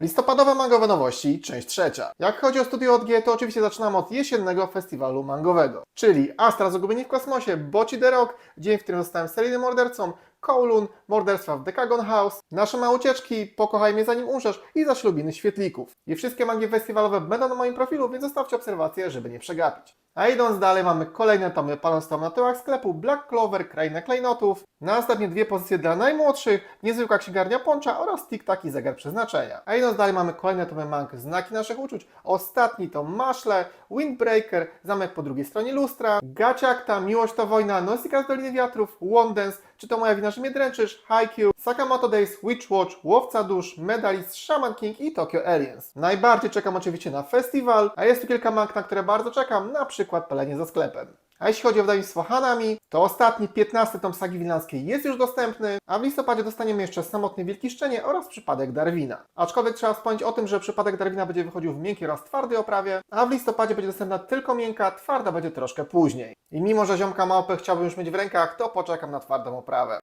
Listopadowe mangowe nowości, część trzecia. Jak chodzi o Studio od G, to oczywiście zaczynamy od jesiennego festiwalu mangowego, czyli Astra Zagubieni w kosmosie, Boci the Rock, dzień, w którym zostałem seryjnym mordercą, Kowloon, morderstwa w Decagon House, nasze małe ucieczki, pokochaj mnie zanim umrzesz i zaślubiny świetlików. I wszystkie mangi festiwalowe będą na moim profilu, więc zostawcie obserwację, żeby nie przegapić. A idąc dalej mamy kolejne tomy panostwa na tyłach sklepu Black Clover, Kraina Klejnotów, następnie dwie pozycje dla najmłodszych, Niezwykła księgarnia Poncza oraz Tik-Tak i Zegar Przeznaczenia. A idąc dalej mamy kolejne tomy mang Znaki naszych uczuć, ostatni to Maszle, Windbreaker, Zamek po drugiej stronie lustra, Gaciakta, Miłość to wojna, Nosika z Doliny Wiatrów, Wondens, Czy to moja wina, że mnie dręczysz, Haikyuu, Sakamoto Days, Witch Watch, Łowca Dusz, Medalist, Shaman King i Tokyo Aliens. Najbardziej czekam oczywiście na festiwal, a jest tu kilka mang, na które bardzo czekam, na przykład Palenie za sklepem. A jeśli chodzi o wydawnictwo Hanami, to ostatni, 15 tom sagi wilanskiej jest już dostępny, a w listopadzie dostaniemy jeszcze Samotny Wielki Szczenie oraz Przypadek Darwina. Aczkolwiek trzeba wspomnieć o tym, że Przypadek Darwina będzie wychodził w miękkiej oraz twardej oprawie, a w listopadzie będzie dostępna tylko miękka, twarda będzie troszkę później. I mimo, że ziomka małpę chciałbym już mieć w rękach, to poczekam na twardą oprawę.